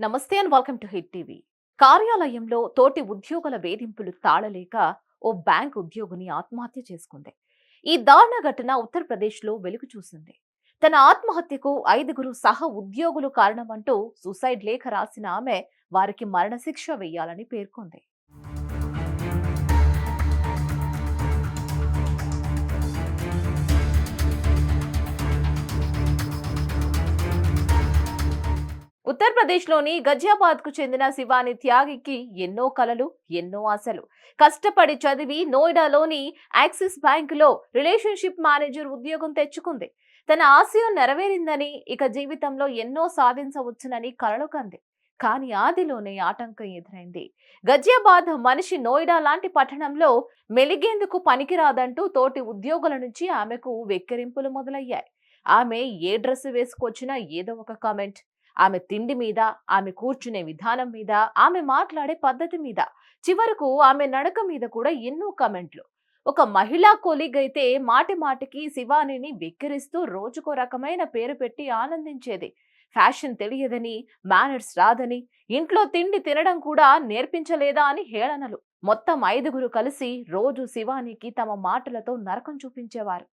నమస్తే and welcome to Hit TV. కార్యాలయంలో తోటి ఉద్యోగుల వేధింపులు తాళలేక ఓ బ్యాంక్ ఉద్యోగిని ఆత్మహత్య చేసుకుంది. ఈ దారుణ ఘటన ఉత్తరప్రదేశ్లో వెలుగు చూసింది. తన ఆత్మహత్యకు ఐదుగురు సహ ఉద్యోగులు కారణమంటూ సూసైడ్ లేఖ రాసిన ఆమె వారికి మరణశిక్ష వేయాలని పేర్కొంది. ఉత్తరప్రదేశ్లోని గజియాబాద్కు చెందిన శివాని త్యాగికి ఎన్నో కలలు ఎన్నో ఆశలు. కష్టపడి చదివి నోయిడాలోని యాక్సిస్ బ్యాంకులో రిలేషన్షిప్ మేనేజర్ ఉద్యోగం తెచ్చుకుంది. తన ఆశయం నెరవేరిందని ఇక జీవితంలో ఎన్నో సాధించవచ్చునని కలలు కంది. కానీ ఆదిలోనే ఆటంకం ఎదురైంది. గజియాబాద్ మనిషి నోయిడా లాంటి పట్టణంలో మెలిగేందుకు పనికిరాదంటూ తోటి ఉద్యోగుల నుంచి ఆమెకు వెక్కిరింపులు మొదలయ్యాయి. ఆమె ఏ డ్రెస్ వేసుకొచ్చినా ఏదో ఒక కామెంట్. ఆమె తిండి మీద ఆమె కూర్చునే విధానం మీద ఆమె మాట్లాడే పద్ధతి మీద. చివరకు ఆమె నడక మీద కూడా ఎన్నో కమెంట్లు. ఒక మహిళా కొలీగ్ అయితే మాటి మాటికి శివానిని వెక్కిరిస్తూ రోజుకో రకమైన పేరు పెట్టి ఆనందించేది. ఫ్యాషన్ తెలియదని మేనర్స్ రాదని ఇంట్లో తిండి తినడం కూడా నేర్పించలేదా అని హేళనలు. మొత్తం ఐదుగురు కలిసి రోజు శివానికి తమ మాటలతో నరకం చూపించేవారు.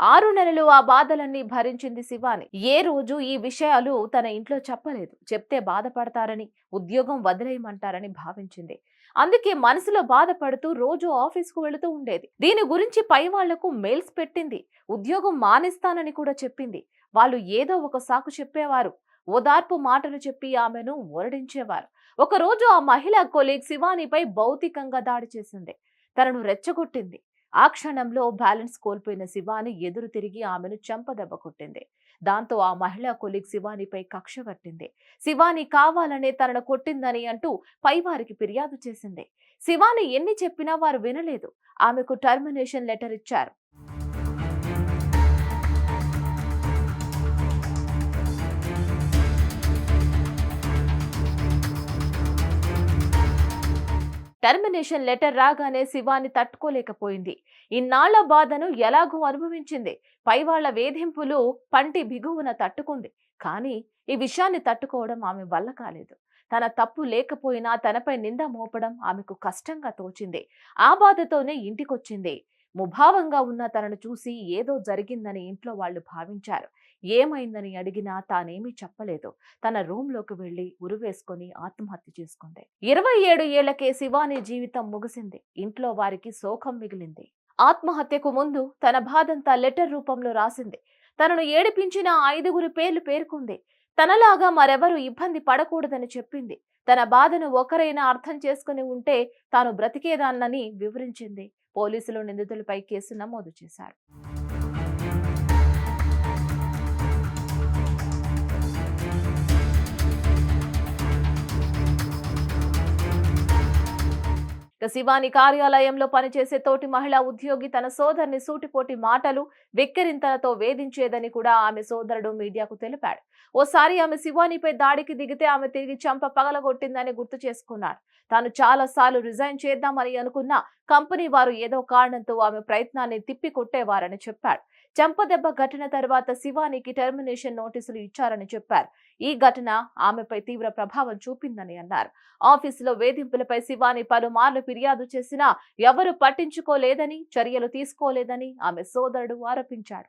ఆరు నెలలు ఆ బాధలన్నీ భరించింది శివాని. ఏ రోజు ఈ విషయాలు తన ఇంట్లో చెప్పలేదు. చెప్తే బాధపడతారని ఉద్యోగం వదిలేయమంటారని భావించింది. అందుకే మనసులో బాధపడుతూ రోజు ఆఫీస్కు వెళుతూ ఉండేది. దీని గురించి పై వాళ్ళకు మెయిల్స్ పెట్టింది. ఉద్యోగం మానేస్తానని కూడా చెప్పింది. వాళ్ళు ఏదో ఒక సాకు చెప్పేవారు. ఓదార్పు మాటలు చెప్పి ఆమెను ఓరడించేవారు ఒకరోజు ఆ మహిళా కొలీగ్ శివానిపై భౌతికంగా దాడి చేసింది. తనను రెచ్చగొట్టింది. ఆ క్షణంలో బ్యాలెన్స్ కోల్పోయిన శివాని ఎదురు తిరిగి ఆమెను చెంపదెబ్బ కొట్టింది. దాంతో ఆ మహిళా కొలీగ్ శివానిపై కక్ష కట్టింది శివాని కావాలనే తనను కొట్టిందని అంటూ పైవారికి ఫిర్యాదు చేసింది. శివాని ఎన్ని చెప్పినా వారు వినలేదు. ఆమెకు టర్మినేషన్ లెటర్ ఇచ్చారు. టర్మినేషన్ లెటర్ రాగానే శివాని తట్టుకోలేకపోయింది. ఇన్నాళ్ళ బాధను ఎలాగో అనుభవించింది. పైవాళ్ళ వేధింపులు పంటి బిగువున తట్టుకుంది. కానీ ఈ విషయాన్ని తట్టుకోవడం ఆమె వల్ల కాలేదు. తన తప్పు లేకపోయినా తనపై నింద మోపడం ఆమెకు కష్టంగా తోచింది. ఆ బాధతోనే ఇంటికొచ్చింది. ముభావంగా ఉన్న తనను చూసి ఏదో జరిగిందని ఇంట్లో వాళ్ళు భావించారు. ఏమైందని అడిగినా తానేమీ చెప్పలేదు. తన రూమ్లోకి వెళ్ళి ఉరివేసుకొని ఆత్మహత్య చేసుకుంది. ఇరవై ఏడు ఏళ్ళకే శివాని జీవితం ముగిసింది. ఇంట్లో వారికి శోకం మిగిలింది. ఆత్మహత్యకు ముందు తన బాధంతా లెటర్ రూపంలో రాసింది. తనను ఏడిపించిన ఐదుగురు పేర్లు పేర్కొంది. తనలాగా మరెవరు ఇబ్బంది పడకూడదని చెప్పింది. తన బాధను ఒకరైనా అర్థం చేసుకుని ఉంటే తాను బ్రతికేదాన్నని వివరించింది. పోలీసులు నిందితులపై కేసు నమోదు చేశారు. శివాని కార్యాలయంలో పనిచేసే తోటి మహిళా ఉద్యోగి తన సోదరుని సూటిపోటి మాటలు వెక్కిరింతలతో వేధించేదని కూడా ఆమె సోదరుడు మీడియాకు తెలిపాడు. ఓసారి ఆమె శివానిపై దాడికి దిగితే ఆమె తిరిగి చంప పగలగొట్టిందని గుర్తు చేసుకున్నాడు తాను చాలా సార్లు రిజైన్ చేద్దామని అనుకున్నా కంపెనీ వారు ఏదో కారణంతో ఆమె ప్రయత్నాన్ని తిప్పికొట్టేవారని చెప్పాడు. చెంపదెబ్బ ఘటన తర్వాత శివానికి టెర్మినేషన్ నోటీసులు ఇచ్చారని చెప్పారు. ఈ ఘటన ఆమెపై తీవ్ర ప్రభావం చూపిందని అన్నారు. ఆఫీసులో వేధింపులపై శివాని పలుమార్లు ఫిర్యాదు చేసినా ఎవరు పట్టించుకోలేదని చర్యలు తీసుకోలేదని ఆమె సోదరుడు ఆరోపించాడు.